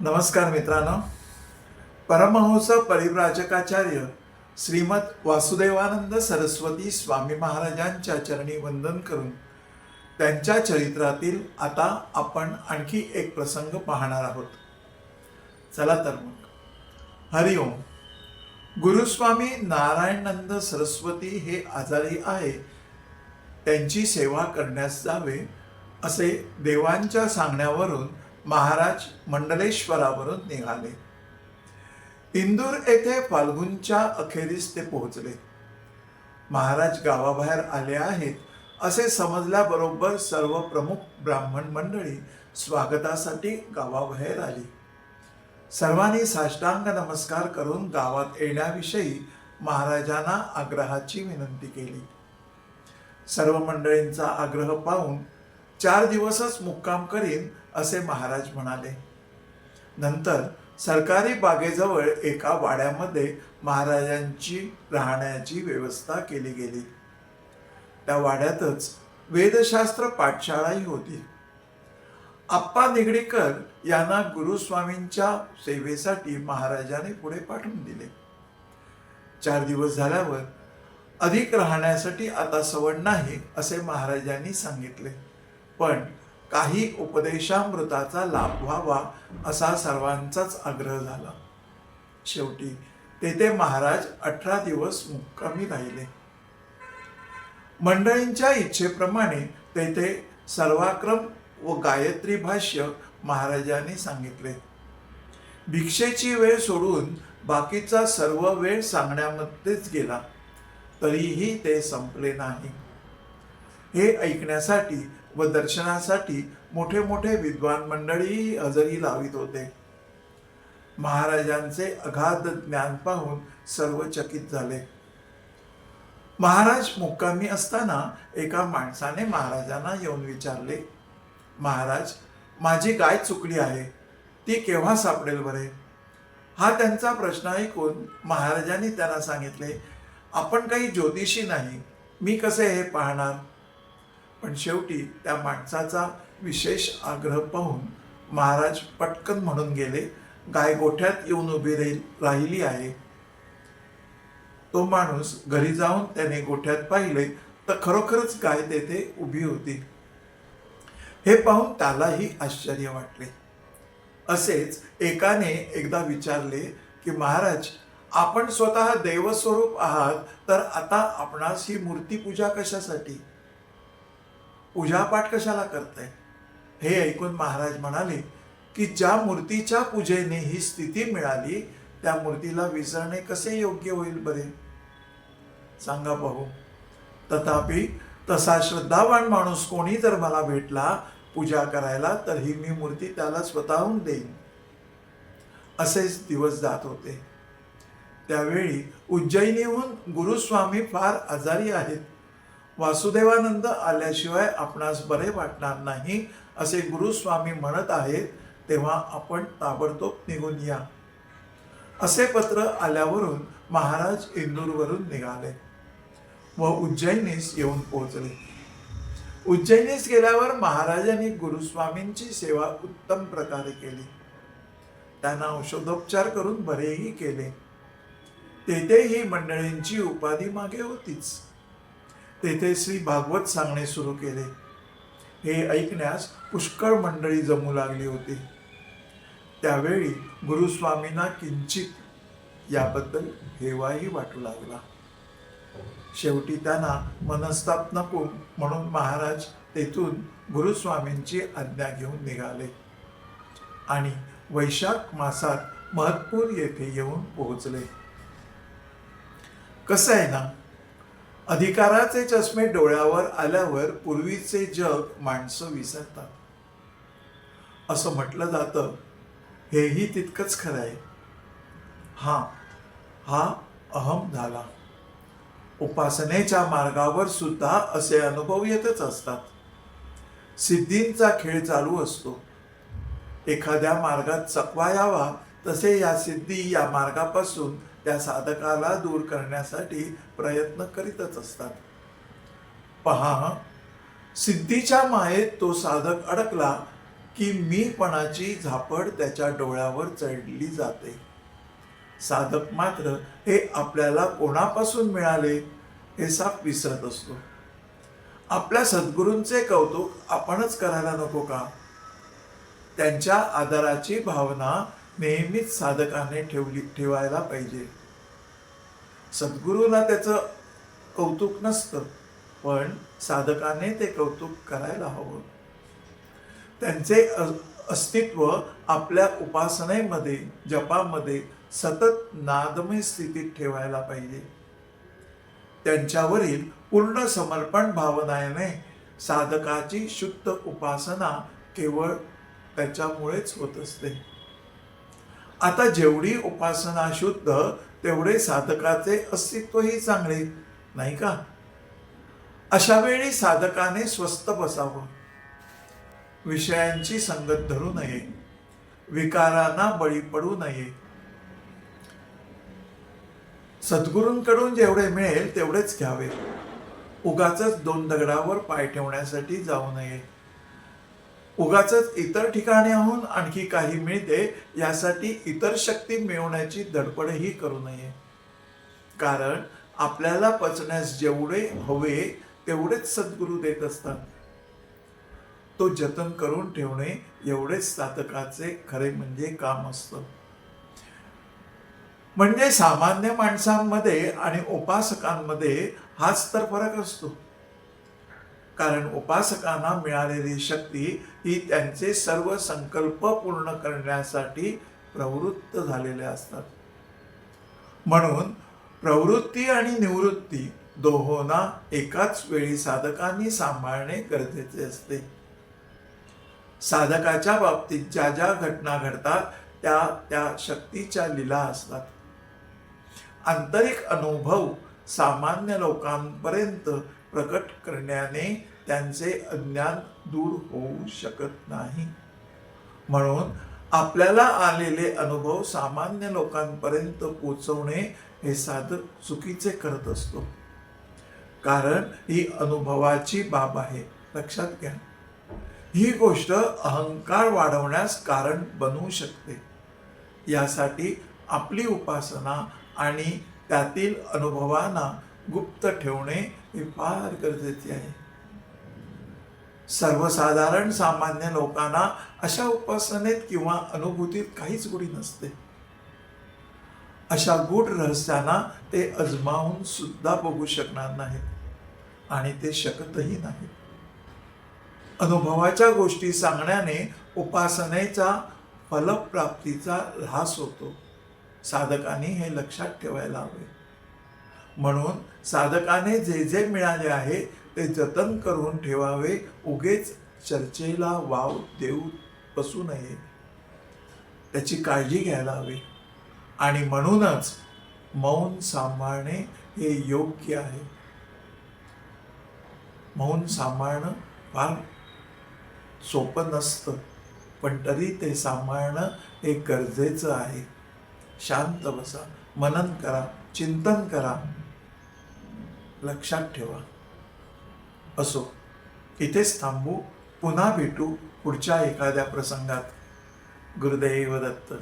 नमस्कार मित्रांनो. परमहंस परिव्राजकाचार्य श्रीमद वासुदेवानंद सरस्वती स्वामी महाराजांच्या चरणी वंदन करून त्यांच्या चरित्रातील आता आपण आणखी एक प्रसंग पाहणार आहोत. चला तर मग. हरिओम गुरुस्वामी नारायणानंद सरस्वती हे आजारी आहे. त्यांची सेवा करण्यास जावे असे देवांच्या सांगण्यावरून महाराज मंडलेश्वरावरून निघाले. इंदूर येथे फाल्गुनच्या अखेरीस ते पोहोचले. महाराज गावाबाहेर आले आहेत असे समजल्याबरोबर सर्व प्रमुख ब्राह्मण मंडळी स्वागतासाठी गावाबाहेर आली. सर्वांनी साष्टांग नमस्कार करून गावात येण्याविषयी महाराजांना आग्रहाची विनंती केली. सर्व मंडळींचा आग्रह पाहून चार दिवसच मुक्काम करीन असे महाराज म्हणाले. नंतर सरकारी बागेजवळ एका वाड्यामध्ये महाराजांची राहण्याची व्यवस्था केली गेली. त्या वाड्यातच वेदशास्त्र पाठशाळाही होती. आप्पा निगडीकर यांना गुरुस्वामींच्या सेवेसाठी महाराजाने पुढे पाठवून दिले. चार दिवस झाल्यावर अधिक राहण्यासाठी आता सवड नाही असे महाराजांनी सांगितले. पण काही उपदेशामृताचा लाभ व्हावा असा सर्वांचाच आग्रह झाला. शेवटी तेथे महाराज अठरा दिवस मुक्कामी राहिले. मंडळींच्या इच्छेप्रमाणे तेथे सर्वाक्रम व गायत्री भाष्य महाराजांनी सांगितले. भिक्षेची वेळ सोडून बाकीचा सर्व वेळ सांगण्यामध्येच गेला. तरीही ते संपले नाही. हे ऐकण्यासाठी व दर्शनासाठी मोठे मोठे विद्वान मंडळी हजेरी लावित होते. महाराजांचे अगाध ज्ञान पाहून सर्व चकित झाले. महाराज मुक्कामी असताना एका माणसाने महाराजांना येऊन विचारले महाराज माझी गाय चुकली आहे ती केव्हा सापडेल बरे? हा त्यांचा प्रश्न ऐकून महाराजांनी त्यांना सांगितले आपण काही ज्योतिषी नाही मी कसे हे पाहणार? पण शेवटी त्या माणसाचा विशेष आग्रह पाहून महाराज पटकन म्हणून गेले गाय गोठ्यात येऊन उभी राहील राहिली आहे. तो माणूस घरी जाऊन त्याने गोठ्यात पाहिले तर खरोखरच गाय तेथे उभी होती. हे पाहून त्यालाही आश्चर्य वाटले. असेच एकाने एकदा विचारले की महाराज आपण स्वतः देवस्वरूप आहात तर आता आपणास ही मूर्ती पूजा कशासाठी? पूजापाठ कशाला करताय? हे ऐकून महाराज म्हणाले की ज्या मूर्तीच्या पूजेने ही स्थिती मिळाली त्या मूर्तीला विसरणे कसे योग्य होईल बरे? सांगा पाहू तथापि तसा श्रद्धावान माणूस कोणी जर मला भेटला पूजा करायला तर ही मी मूर्ती त्याला स्वतःहून देईन. असेच दिवस जात होते. त्यावेळी उज्जैनीहून गुरुस्वामी फार आजारी आहेत. वासुदेवानंद आल्याशिवाय आपणास बरे वाटणार नाही असे गुरुस्वामी म्हणत आहेत तेव्हा आपण ताबडतोब निघून या. असे पत्र आल्यावरून महाराज इंदूरवरून निघाले व उज्जैनीस येऊन पोहोचले. उज्जैनीस गेल्यावर महाराजांनी गुरुस्वामींची सेवा उत्तम प्रकारे केली. त्यांना औषधोपचार करून बरेही केले. तेथेही मंडळींची उपाधी मागे होतीच. तेथे श्री भागवत सांगणे सुरू केले. हे ऐकण्यास पुष्कळ मंडळी जमू लागली होती. त्यावेळी गुरुस्वामींना किंचित याबद्दल हेवाही वाटू लागला. शेवटी त्यांना मनस्ताप नको म्हणून महाराज तेथून गुरुस्वामींची आज्ञा घेऊन निघाले आणि वैशाख मासात महत्पूर येथे येऊन पोहोचले. कसं आहे ना? अधिकाराचे चष्मे डोळ्यावर आल्यावर पूर्वीचे जग माणसं विसरतात. असं म्हटलं जातं. हेही तितकंच खरं आहे. हा हा अहम झाला. उपासनेच्या मार्गावर सुद्धा असे अनुभव येतच असतात. सिद्धींचा खेळ चालू असतो. एखाद्या मार्गात चकवा यावा तसे या सिद्धी या मार्गापासून त्या साधकाला दूर करण्यासाठी प्रयत्न करीतच असतात. पहा सिद्धीच्या मायेत तो साधक अडकला की मीपणाची झापड त्याच्या डोळ्यावर चढली जाते. साधक मात्र हे आपल्याला कोणापासून मिळाले हे साप विसरत असतो. आपल्या सद्गुरूंचे कौतुक आपणच करायला नको का? त्यांच्या आदराची भावना नेहमीच साधकाने ठेवली ठेवायला पाहिजे. सद्गुरूला त्याचं कौतुक नसतं पण साधकाने ते कौतुक करायला हवं. त्यांचे अस्तित्व आपल्या उपासनेमध्ये जपामध्ये सतत नादमय स्थितीत ठेवायला पाहिजे. त्यांच्यावरील पूर्ण समर्पण भावनाने साधकाची शुद्ध उपासना केवळ त्याच्यामुळेच होत असते. आता जेवढी उपासना शुद्ध तेवढे साधकाचे अस्तित्वही चांगले नाही का? अशा वेळी साधकाने स्वस्त बसावं. विषयांची संगत धरू नये. विकारांना बळी पडू नये. सद्गुरूंकडून जेवढे मिळेल तेवढेच घ्यावे. उगाच दोन दगडावर पाय ठेवण्यासाठी जाऊ नये. उगाच इतर ठिकाणाहून आणखी काही मिळते यासाठी इतर शक्ती मिळवण्याची धडपडही करू नये. कारण आपल्याला पचण्यास जेवढे हवे तेवढेच सद्गुरू देत असतात. तो जतन करून ठेवणे एवढेच साधकाचे खरे म्हणजे काम असतं. म्हणजे सामान्य माणसांमध्ये आणि उपासकांमध्ये हाच तर फरक असतो. कारण उपासकांना मिळालेली शक्ती ही त्यांचे सर्व संकल्प पूर्ण करण्यासाठी प्रवृत्त झालेले असतात. म्हणून प्रवृत्ती आणि निवृत्ती दोहोंना एकाच वेळी साधकांनी सांभाळणे गरजेचे असते. साधकाच्या बाबतीत ज्या ज्या घटना घडतात त्या त्या शक्तीच्या लीला असतात. आंतरिक अनुभव सामान्य लोकांपर्यंत प्रकट करण्याने त्यांचे अज्ञान दूर होऊ शकत नाही. म्हणून आपल्याला आलेले अनुभव सामान्य लोकांपर्यंत पोचवणे हे साधक चुकीचे करत असतो. कारण ही अनुभवाची बाब आहे. लक्षात घ्या. ही गोष्ट अहंकार वाढवण्यास कारण बनू शकते. यासाठी आपली उपासना आणि त्यातील अनुभवांना गुप्त ठेवणे हे फार गरजेचे आहे. सर्वसाधारण सामान्य लोकांना अशा उपासनेत किंवा अनुभूतीत काहीच गुढी नसते. अशा गूढ रहस्यांना ते अजमावून सुद्धा बघू शकणार नाहीत आणि ते शकतही नाहीत. अनुभवाच्या गोष्टी सांगण्याने उपासनेचा फलप्राप्तीचा ऱ्हास होतो. साधकांनी हे लक्षात ठेवायला हवे. म्हणून साधकाने जे जे मिळाले आहे ते जतन करून ठेवावे. उगेच चर्चेला वाव देऊ बसू नये. त्याची काळजी घ्यायला हवी. आणि म्हणूनच मौन सांभाळणे हे योग्य आहे. मौन सांभाळणं फार सोपं नसतं पण तरी ते सांभाळणं हे गरजेचं आहे. शांत बसा मनन करा चिंतन करा. लक्षात ठेवा. असो इथेच थांबू पुन्हा भेटू पुढच्या एखाद्या प्रसंगात. गुरुदैव दत्त.